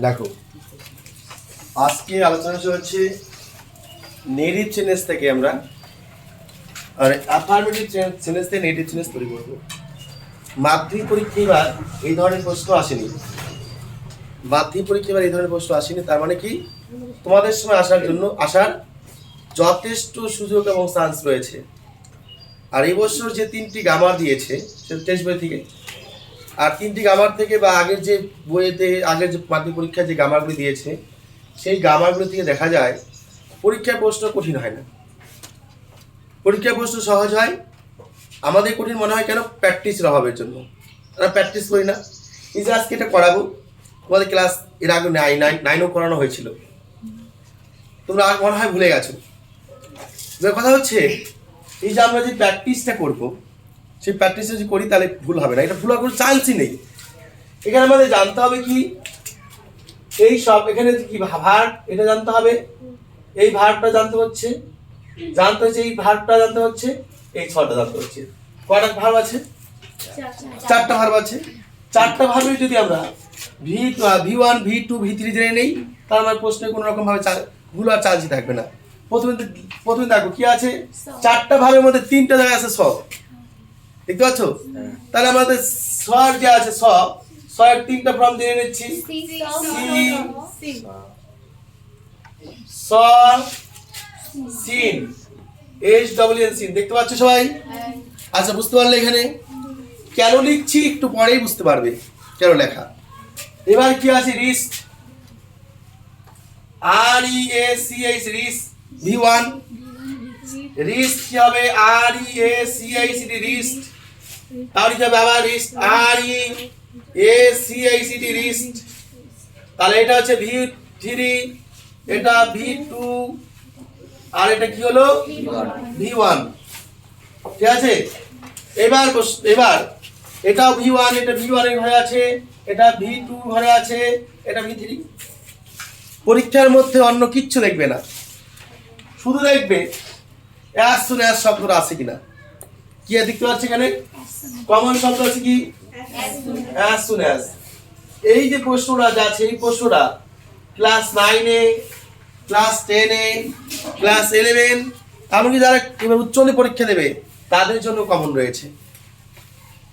দেখো, আজকে আলোচনা চলছে নেগেটিভ চেঞ্জেস থেকে আমরা, আর অ্যাফার্মেটিভ চেঞ্জেস থেকে নেগেটিভ চেঞ্জেস তৈরি করব। মাধ্যমিক পরীক্ষা এই ধরনের প্রশ্ন আসেনি। মাধ্যমিক পরীক্ষা এই ধরনের প্রশ্ন আসেনি, তার মানে কি? তোমাদের সময় আসার জন্য, আসার যথেষ্ট সুযোগ এবং চান্স রয়েছে। আর এই বছর যে তিনটি গামার দিয়েছে সে টেস্ট বই থেকে আর তিনটি গামার থেকে বা আগের যে বইয়েতে, আগের যে মাধ্যমিক পরীক্ষায় যে গামারগুলি দিয়েছে, সেই গামারগুলি থেকে দেখা যায়, পরীক্ষার প্রশ্ন কঠিন হয় না। পরীক্ষার প্রশ্ন সহজ হয়। আমাদের কঠিন মনে হয় কেন? প্র্যাকটিসের অভাবের জন্য। আমরা প্র্যাকটিস করি না। এই যে আজকে এটা করাবো, তোমাদের ক্লাস এর আগে নাইন নাইন নাইনও করানো হয়েছিল। তোমরা মনে হয় ভুলে গেছো। কথা হচ্ছে, এই যে আমরা যে প্র্যাকটিসটা করব সেই প্র্যাকটিসটা যদি করি তাহলে ভুল হবে না। এটা ভুল হওয়ার কোনো চান্সই নেই। এখানে আমাদের জানতে হবে কি এই সব এখানে কি ভার এটা জানতে হবে। এই ভারটা জানতে হচ্ছে। জানতে হচ্ছে এই ভারটা জানতে হচ্ছে এই ছটা জানতে হচ্ছে। কয়টা ভার আছে? চারটা ভার আছে। চারটা ভাবে যদি আমরা V V one V two V three জেনে নেই তাহলে আমার প্রশ্নে কোনো রকম ভাবে ভুল আর চার্জই থাকবে না। প্রথমে প্রথমে দেখো কি আছে? চারটা ভাবের মধ্যে তিনটা জায়গায় আছে স। দেখতে পাচ্ছ? তাহলে আমাদের স্বর যে আছে স স্বয়ের তিনটা ফর্ম জেনে নিচ্ছি। Saw seen H double N seen. দেখতে পাচ্ছ সবাই? আচ্ছা বুঝতে পারলে এখানে? কেন লিখছি? একটু পরেই বুঝতে পারবে কেন লেখা। এবার কি আছে? Reached. R E A C H reached. V one. Reached কি হবে? R E A C H reached. তাহলে কি হবে? আবার reached R E A C I C T reached তাহলে এটা হচ্ছে ভি থ্রি এটা ভি টু আর এটা কি হলো? ভি ওয়ান ঠিক আছে? এবার এবার এটাও ভি ওয়ান এটা ভি ওয়ানের ঘরে আছে, এটা ভি টু ঘরে আছে, এটা ভি থ্রি পরীক্ষার মধ্যে অন্য কিচ্ছু দেখবে না। শুধু দেখবে অ্যাস শুন অ্যাস শব্দটা আছে কিনা। কি দেখতে পাচ্ছি এখানে? কমন শব্দ আছে কি? শুন অ্যাস এই যে প্রশ্নটা যা আছে, এই প্রশ্নটা ক্লাস নাইনে ক্লাস টেনে ক্লাস ইলেভেন এমনকি যারা এবার উচ্চ পরীক্ষা দেবে, তাদের জন্য কমন রয়েছে।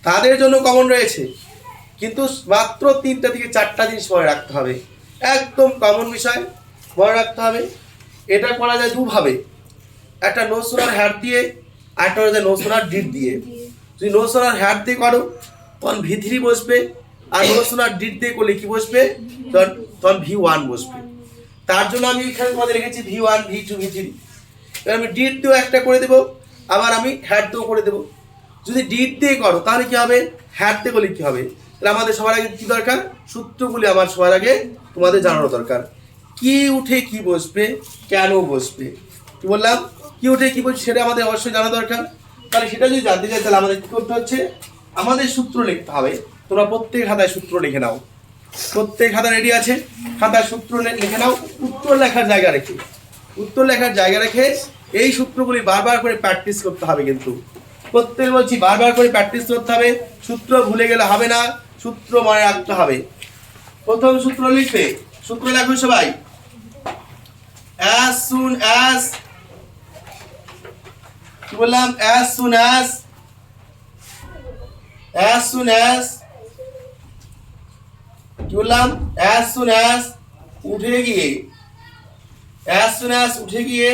তাদের জন্য কমন রয়েছে। কিন্তু মাত্র তিনটা থেকে চারটা জিনিস মনে রাখতে হবে। একদম কমন বিষয় মনে রাখতে হবে। এটা করা যায় দুভাবে। একটা নো সোনার হ্যাট দিয়ে আর একটা করা যায় নো সোনার ডিট দিয়ে। যদি নো সোনার হ্যাট দিয়ে করো, তখন ভি থ্রি বসবে। আর নো সোনার ডিট দিয়ে করলে কি বসবে? তখন তখন ভি ওয়ান বসবে। তার জন্য আমি এখানে তোমাদের রেখেছি V one V two V three এবার আমি ডিট দিয়েও একটা করে দেবো, আবার আমি হ্যাট দিয়েও করে দেবো। যদি ডিট দিয়ে করো, তাহলে কী হবে? হ্যাট দিয়ে করলে কী হবে? তাহলে আমাদের সবার আগে কী দরকার? সূত্রগুলি আমার সবার আগে তোমাদের জানানো দরকার। কি উঠে কি বসবে? কেন বসবে? কি বললাম? কি উঠে কি বসবে সেটা আমাদের অবশ্যই জানা দরকার। তাহলে সেটা যদি জানতে চাই, তাহলে আমাদের কি করতে হচ্ছে? আমাদের সূত্র লিখতে হবে। তোমরা প্রত্যেক খাতায় সূত্র লিখে নাও। প্রত্যেক খাতা রেডি আছে? খাতায় সূত্র লিখে নাও। উত্তর লেখার জায়গা রেখে। উত্তর লেখার জায়গা রেখে এই সূত্রগুলি বারবার করে প্র্যাকটিস করতে হবে কিন্তু। প্রত্যেক বলছি বারবার করে প্র্যাকটিস করতে হবে। সূত্র ভুলে গেলে হবে না। সূত্র মনে রাখতে হবে। প্রথম সূত্র লিখবে। সূত্র লেখো সবাই। As soon as কি বললাম? As সুন as as সুন as, কি বললাম? As soon as উঠে গিয়ে, as সুন as উঠে গিয়ে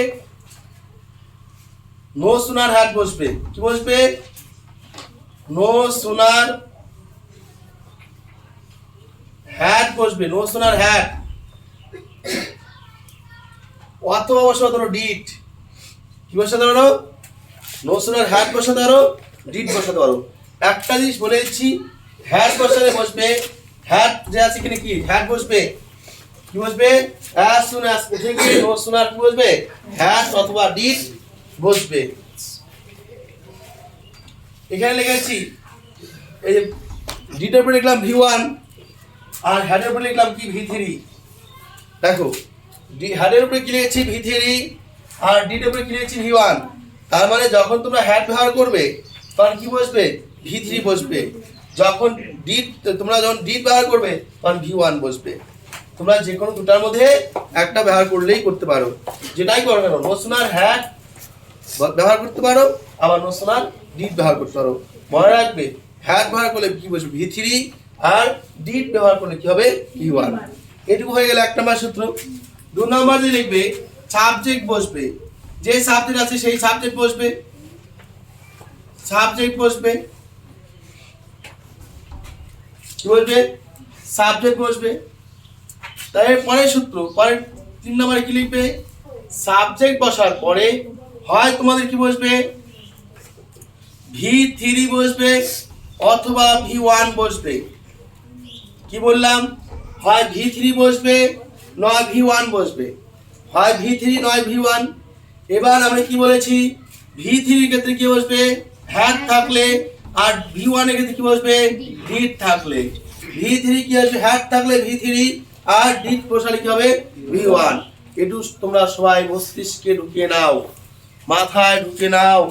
নো সোনার হাট বসবে। কি বসবে? নো সোনার হ্যাট বসবে। নো সোনার হ্যাট অথবা বসাতে পারো ডিট কি বসাতে পারো নো সোনার হ্যাট বসাতে পারো, ডিট বসাতে পারো। একটা জিনিস বলে দিচ্ছি হ্যাট বসালে বসবে হ্যাট যে আছে এখানে কি? হ্যাট বসবে। কি বসবে? অ্যাজ সুন অ্যাজ গিয়ে সোনার কি বসবে? হ্যাট অথবা ডিট বসবে। এখানে লিখেছি এই যে ডিটের উপরে লিখলাম ভি ওয়ান, আর হ্যাডের উপরে লিখলাম কি? V three. দেখো হ্যাডের উপরে কি লিখেছি ভি থ্রি, আর ডিটের উপরে কি লিখেছি ভি ওয়ান। তার মানে যখন তোমরা হ্যাড ব্যবহার করবে, তখন কি বসবে? ভি থ্রি বসবে। যখন ডিট তোমরা যখন ডিট ব্যবহার করবে, তখন ভি ওয়ান বসবে। তোমরা যে কোনো দুটার মধ্যে একটা ব্যবহার করলেই করতে পারো। যেটাই করো কেন নোসোনার হ্যাট ব্যবহার করতে পারো, আবার নোসোনার ডিট ব্যবহার করতে পারো। মনে রাখবে হ্যাট ব্যবহার করলে কি বসবে? ভি থ্রি আর ডিট ব্যবহার করলে কি হবে? ভি ওয়ান এটুকু হয়ে গেলে এক নম্বর সূত্র। দু নম্বর দিয়ে লিখবে সাবজেক্ট বসবে। যে সাবজেক্ট আছে সেই সাবজেক্ট বসবে। সাবজেক্ট বসবে। কি বসবে? সাবজেক্ট বসবে। তাই পরের সূত্র, পরের তিন নম্বরে কি লিখবে? সাবজেক্ট বসার পরে হয় তোমাদের কি বসবে? ভি থ্রি বসবে অথবা ভি ওয়ান বসবে। কি বললাম? হয় ভি থ্রি বসবে, নয় ভি ওয়ান বসবে। হয় ভি থ্রি নয় ভি ওয়ান এবার আমি কি বলেছি? ভি থ্রির ক্ষেত্রে কি বসবে? হ্যাট থাকলে আর ভি ওয়ানের ক্ষেত্রে কি বসবে? ডিট থাকলে। ভি থ্রি কি আসবে? হ্যাট থাকলে ভি থ্রি আর ডিট বসালে কি হবে? ভি ওয়ান একটু তোমরা সবাই মস্তিষ্কে ঢুকিয়ে নাও। মাথায় ঢুকে নাও।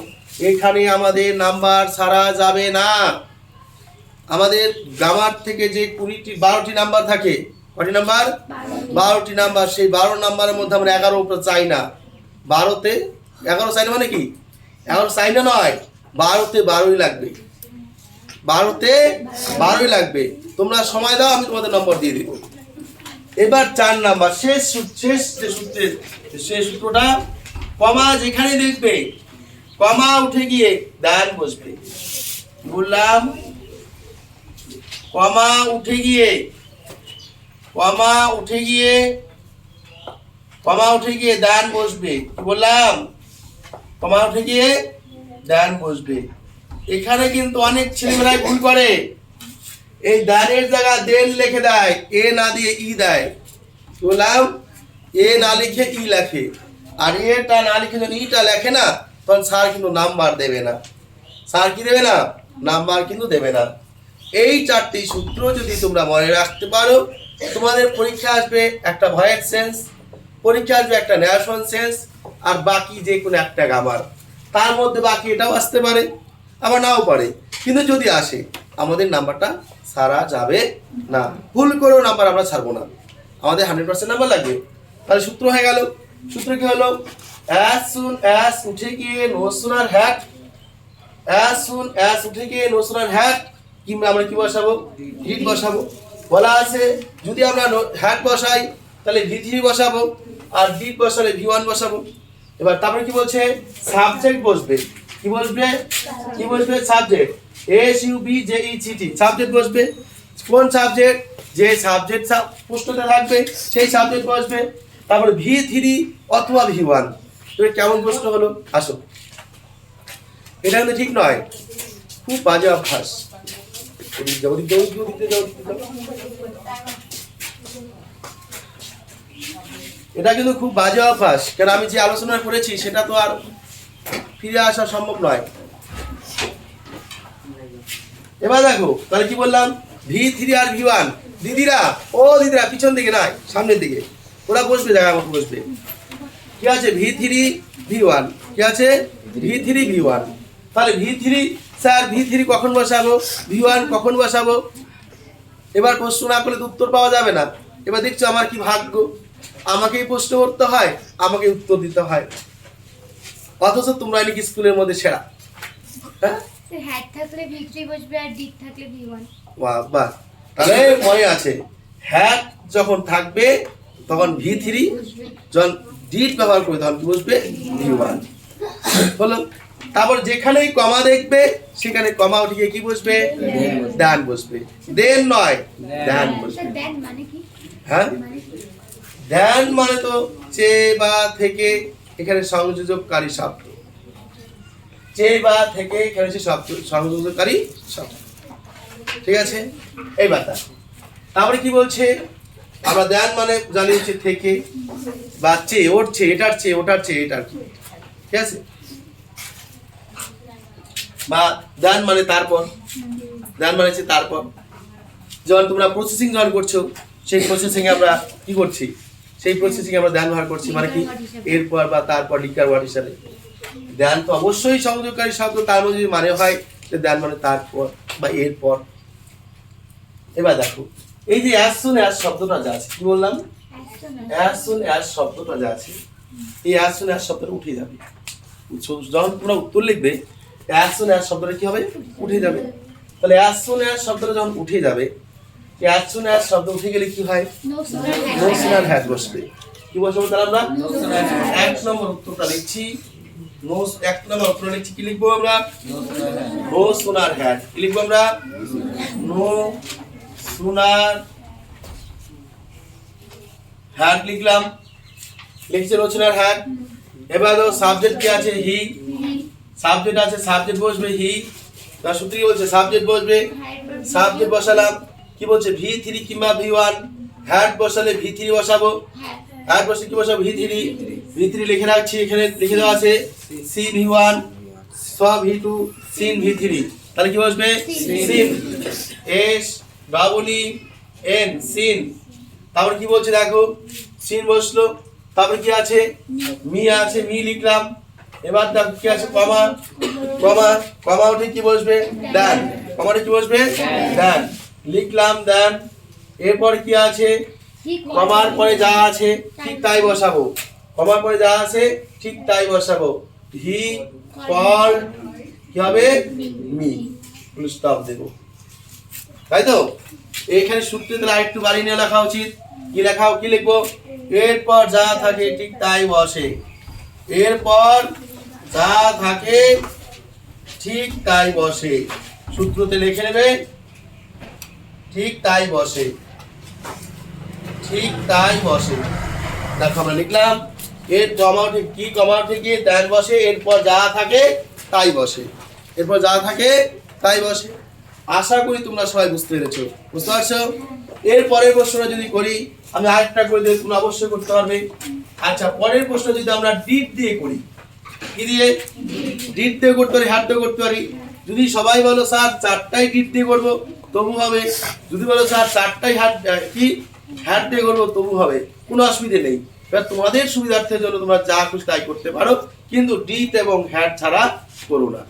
এখানে আমাদের নাম্বার ছাড়া যাবে না। আমাদের গ্রামার থেকে যে কুড়িটি বারোটি নাম্বার থাকে কটি নাম্বার? বারোটি নাম্বার। সেই বারো নাম্বারের মধ্যে আমরা এগারো উপরে চাই না। বারোতে, এগারো চাই না মানে কি? এগারো চাই না নয়, বারোতে বারোই লাগবে। বারোতে বারোই লাগবে। তোমরা সময় দাও, আমি তোমাদের নম্বর দিয়ে দিব। এবার চার নাম্বার, শেষ শেষ যে সূত্রের, শেষ সূত্রটা, কমা যেখানে দেখবে, কমা উঠে গিয়ে দান বসবে। বললাম, কমা উঠে গিয়ে, কমা উঠে গিয়ে কমা উঠে গিয়ে দান বসবে। বললাম? কমা উঠে গিয়ে দান বসবে। এখানে কিন্তু অনেক ছেলেমেয়েরাই ভুল করে। এই দানের জায়গা দেন লিখে দেয়, এ না দিয়ে ই দেয়। বললাম? এ না লিখে ই লেখে। আর এটা না লিখে যদি ইটা লেখে না, তখন স্যার কিন্তু নাম্বার দেবে না। স্যার কি দেবে না? নাম্বার কিন্তু দেবে না। এই চারটি সূত্র যদি তোমরা মনে রাখতে পারো, তোমাদের পরীক্ষা আসবে একটা ভয়েস সেন্স। পরীক্ষা আসবে একটা ন্যাশন সেন্স, আর বাকি যে কোনো একটা গামার তার মধ্যে বাকি এটাও আসতে পারে, আবার নাও পারে। কিন্তু যদি আসে, আমাদের নাম্বারটা সারা যাবে না। ভুল করেও নাম্বার আমরা ছাড়বো না। আমাদের হান্ড্রেড পার্সেন্ট নাম্বার লাগবে। তাহলে সূত্র হয়ে গেল। সূত্র কি হলো? অ্যাজ সুন অ্যাজ উঠে গিয়ে no sooner had as soon as উঠে গিয়ে নো সুনার হ্যাট কিংবা আমরা কি বসাবো? হিট বসাবো। বলা আছে, যদি আমরা হ্যাট বসাই, তাহলে থ্রি বসাবো? আর ডিট বসালে ভি ওয়ান বসাবো। এবার তারপরে কি বলছে? সাবজেক্ট বসবে। কি বসবে? কি বসবে? Subject. S U B J E C T subject বসবে। কোন সাবজেক্ট? যে সাবজেক্ট প্রশ্নতে থাকবে, সেই সাবজেক্ট বসবে। তারপরে ভি থ্রি অথবা ভি ওয়ান। কেমন প্রশ্ন হলো? আসো। এটা কিন্তু ঠিক নয়। খুব বাজে অভ্যাস। এটা কিন্তু খুব বাজে অভ্যাস কারণ আমি যে আলোচনা করেছি সেটা তো আর ফিরে আসা সম্ভব নয়। এবার দেখো, তাহলে কি বললাম? ভি থ্রি আর ভি ওয়ান দিদিরা, ও দিদিরা, পিছন দিকে নয় সামনের দিকে। ওরা বসবে জায়গা মতো বসবে। কি আছে? ভি থ্রি ভি ওয়ান কি আছে? ভি থ্রি ভি ওয়ান তাহলে V three sir V three কখন বসাবো? ভি ওয়ান কখন বসাবো? এবার প্রশ্ন না করলে তো উত্তর পাওয়া যাবে না। এবার দেখছ আমার কি ভাগ্য। আমাকেই প্রশ্ন করতে হয় আমাকে উত্তর দিতে হয়। অথচ তোমরা নাকি স্কুলের মধ্যে সেরা। হ্যাঁ? হ্যাট থাকলে ভি বসবে আর ডিট থাকলে ভি ওয়ান বাহ বাহ। তাহলে মনে আছে হ্যাট যখন থাকবে তখন ভি থ্রি যখন ডিট ব্যবহার করবে তখন কি বসবে? ভি ওয়ান হলো তারপর যেখানেই কমা দেখবে সেখানে কমা উঠিয়ে কি বসবে? ডান বসবে। দেন নয় ডান বসবে। দেন মানে কি? হ্যাঁ? মানে কি? ধ্যান মানে তো চে বা থেকে এখানে সংযোজককারী শব্দ। চে বা থেকে এখানে হচ্ছে শব্দ, সংযোজককারী শব্দ। ঠিক আছে? এই বাতা তারপরে কি বলছে? আমরা ধ্যান মানে জানি হচ্ছে থেকে বা চে, ওর চে, এটার চে, ওটার চে, এটার কি ঠিক আছে? বা ধ্যান মানে তারপর। ধ্যান মানে হচ্ছে তারপর। যখন তোমরা প্রসেসিং যখন করছ, সেই প্রসেসিং আমরা কি করছি? সেই প্রসেসিং আমরা ধ্যান ব্যবহার করছি মানে কি। এরপর বা তারপর লিকার ওয়ার্ড হিসাবে। ধ্যান তো অবশ্যই সংযোগকারী শব্দ তার মধ্যে যদি মানে হয় যে ধ্যান মানে তারপর বা এরপর। এবার দেখো এই যে অ্যাজ সুন অ্যাজ শব্দটা যা আছে কি বললাম? অ্যাজ সুন অ্যাজ শব্দটা যা আছে এই অ্যাজ সুন অ্যাজ শব্দটা উঠে যাবে। যখন তোমরা উত্তর লিখবে অ্যাজ সুন অ্যাজ শব্দটা কি হবে? উঠে যাবে। তাহলে অ্যাজ সুন অ্যাজ শব্দটা যখন উঠে যাবে অ্যাজ সুন শব্দ উঠে গেলে কি হয়? No sooner no sooner hat বসবে। কি বসবো তাহলে আমরা? এক নম্বর উত্তরটা লিখছি। নো এক নম্বর উত্তর লিখছি, কি লিখব আমরা? নো সোনার হ্যাট কি লিখব আমরা? নো সোনার হ্যাট লিখলাম। লিখছে নো সোনার হ্যাট এবার দেখো সাবজেক্ট কি আছে? হি। সাবজেক্ট আছে সাবজেক্ট বসবে হি। তার সূত্র বলছে? সাবজেক্ট বসবে। সাবজেক্ট বসালাম। কি বলছে? ভি থ্রি কিংবা ভি ওয়ান হ্যাট বসালে ভি থ্রি বসাবো? হ্যাট বসে কি বসাবো? ভি থ্রি ভি থ্রি লিখে রাখছি এখানে লিখে দেওয়া আছে see V one saw V two seen V three তাহলে কি বসবে? Seen. S double E N seen. তারপর কি বলছে দেখো? সিন বসল। তারপর কি আছে? মি আছে মি লিখলাম। এবার দেখো কি আছে? কমা। কমা। কমা উঠে কি বসবে? দেন কমাটা কি বসবে? দেন লিখলাম দেন এরপর কি আছে? কমার পরে যা আছে ঠিক তাই বসাবো। কমার পরে যা আছে ঠিক তাই বসাবো। হি কল কি হবে? মি। ফুল স্টপ দেবো। তাই তো? এখানে সূত্রে তাহলে একটু বাড়ি নিয়ে লেখা উচিত। কি লেখাও কি লিখব? এরপর যা থাকে ঠিক তাই বসে। এরপর যা থাকে ঠিক তাই বসে। সূত্রতে লিখে নেবে ঠিক তাই বসে। ঠিক তাই বসে। দেখো আমরা লিখলাম, এর কমা উঠে কি কমা উঠে গিয়ে দেন বসে, এরপর যা থাকে তাই বসে। এরপর যা থাকে তাই বসে। আশা করি তোমরা সবাই বুঝতে পেরেছ। বুঝতে পারছ? এর পরের প্রশ্নটা যদি করি, আমি আরেকটা করে দিলে তোমরা অবশ্যই করতে পারবে। আচ্ছা পরের প্রশ্ন যদি আমরা ডিট দিয়ে করি, কি দিয়ে? ডিট দিয়ে করতে পারি, হাত দিয়ে করতে পারি। যদি সবাই বলো, স্যার চারটাই ডিট দিয়ে করব। তবু হবে যদি বলো স্যার চারটাই হাত কি? হ্যাট দিয়ে করব তবু হবে। কোনো অসুবিধে নেই। এবার তোমাদের সুবিধার্থের জন্য তোমরা যা খুশি তাই করতে পারো কিন্তু ডিট এবং হ্যাট ছাড়া করো না।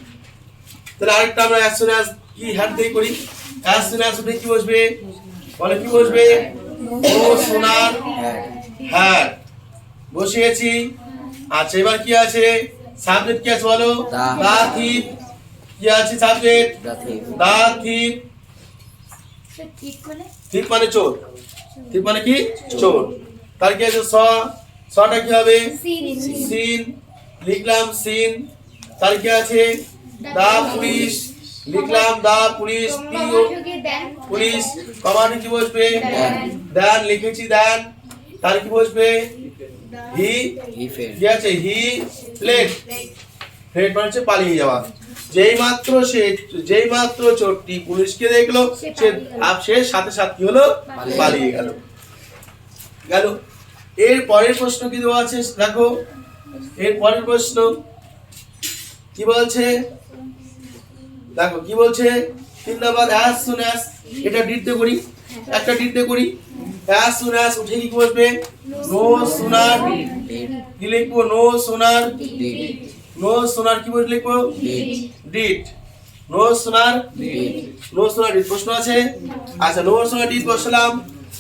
তাহলে আরেকটা আমরা অ্যাজ সুন অ্যাজ কি হ্যাট দিয়ে করি? অ্যাজ সুন অ্যাজ উঠে কি বসবে? বলে কি বসবে? ও সোনার হ্যাট বসিয়েছি আচ্ছা এবার কি আছে? সাবজেক্ট কি আছে বলো? দা। দা থিপ কি আছে সাবজেক্ট দা থিপ ঠিক মানে? মানে চোর থিপ মানে কি? চোর তার কি আছে? স সটা কি হবে? সিন। লিখলাম সিন। তার কি আছে? The police. লিখলাম দা পুলিশ। পুলিশ। কমান্ড কি বসবে? দেন। লিখেছি দেন। তার কি বসবে? হি। কি আছে? হি। প্লেট। প্লেট মানে হচ্ছে পালিয়ে যাওয়া। যেই মাত্র সে যেই মাত্র চোরটি পুলিশকে দেখল সে সে সাথে সাথে কি হলো পালিয়ে গেল। গেল। এর পরের প্রশ্ন কি দেওয়া আছে? দেখো। এর পরের প্রশ্ন কি বলছে? দেখো কি বলছে? তিন নাম্বার অ্যাজ সুন অ্যাজ এটা ডিটতে করি একটা ডিটতে করি। অ্যাজ সুন অ্যাজ উঠে কি বসবে? নো সোনার কি লিখব? নো সোনার নো সোনার কি বলে লিখব ডিট নো সোনার? নো সোনার ডিট প্রশ্ন আছে? আচ্ছা নো সোনার ডিট বসলাম।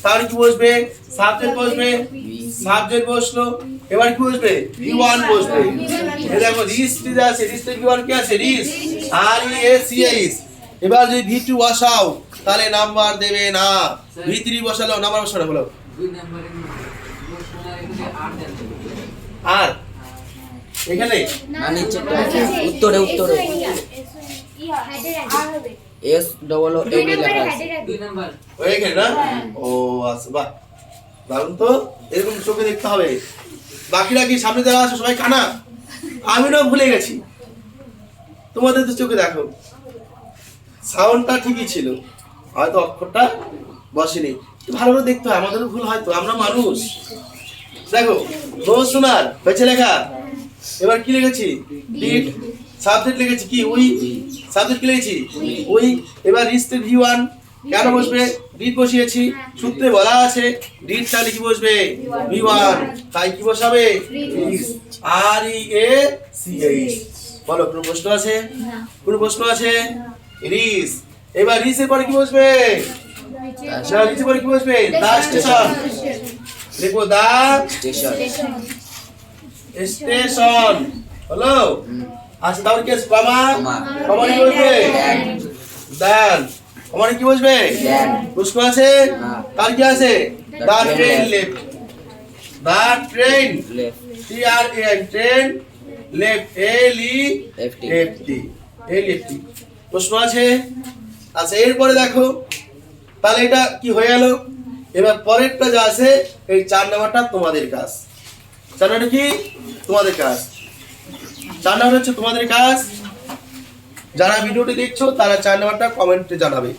তার কি বসবে? সাবজেক্ট বসবে? সাবজেক্ট বসল। এবার কি বসবে? ভি ওয়ান বসবে। এই দেখো রিস দিতে আছে রিস ভি ওয়ান কি আছে? রিস R E S C S এবার যদি ভি টু বসাও তাহলে নাম্বার দেবে না। ভি থ্রি বসালো নাম্বার বসানো হলো আর এখানে না, নিচেরটা উত্তরে, উত্তরে। এস ডবল ও এ লেখা আছে দুই নম্বর হয়ে না ও আচ্ছা বাহ দারুণ তো এরকম চোখে দেখতে হবে বাকিরা কি সামনে যারা আছে সবাই কানা আমি না ভুলে গেছি তোমাদের তো চোখে দেখো সাউন্ডটা ঠিকই ছিল হয়তো অক্ষরটা বসেনি ভালো করে দেখতে হয় আমাদেরও ভুল হয়তো আমরা মানুষ দেখো নো শোনার হয়েছে লেখা এবার কি লিখেছি? ডিড সাবজেক্ট লিখেছি কি? উই সাবজেক্ট কি লিখেছি? উই এবার রিস্টের ভি ওয়ান কেন বসবে? ডিড বসিয়েছি। সূত্রে বলা আছে ডিড তাহলে কি বসবে। ভি ওয়ান তাই কি বসাবে? আর ই এ সি এইচ বলো কোনো প্রশ্ন আছে? কোনো প্রশ্ন আছে? রিস এবার রিসের পরে কি বসবে? নিচে পরে কি বসবে? দা স্টেশন লিখব দা স্টেশন স্টেশন। হলো আচ্ছা তারপর কি আছে? কমা কি বসবে? দেন। কমা কি বসবে? প্রশ্ন আছে। তার কি আছে? The train. Left. The train left. T R A N train left. L E FT F T L F T প্রশ্ন আছে? আচ্ছা এরপরে দেখো। তাহলে এটা কি হয়ে গেল? এবার পরেরটা যা আছে এই চার নাম্বারটা তোমাদের কাজ। নাম্বারটা কি তোমাদের কাজ। নাম্বার হচ্ছে তোমাদের কাজ। যারা ভিডিওটি দেখছ, তারা চার নাম্বারটা কমেন্টে জানাবে।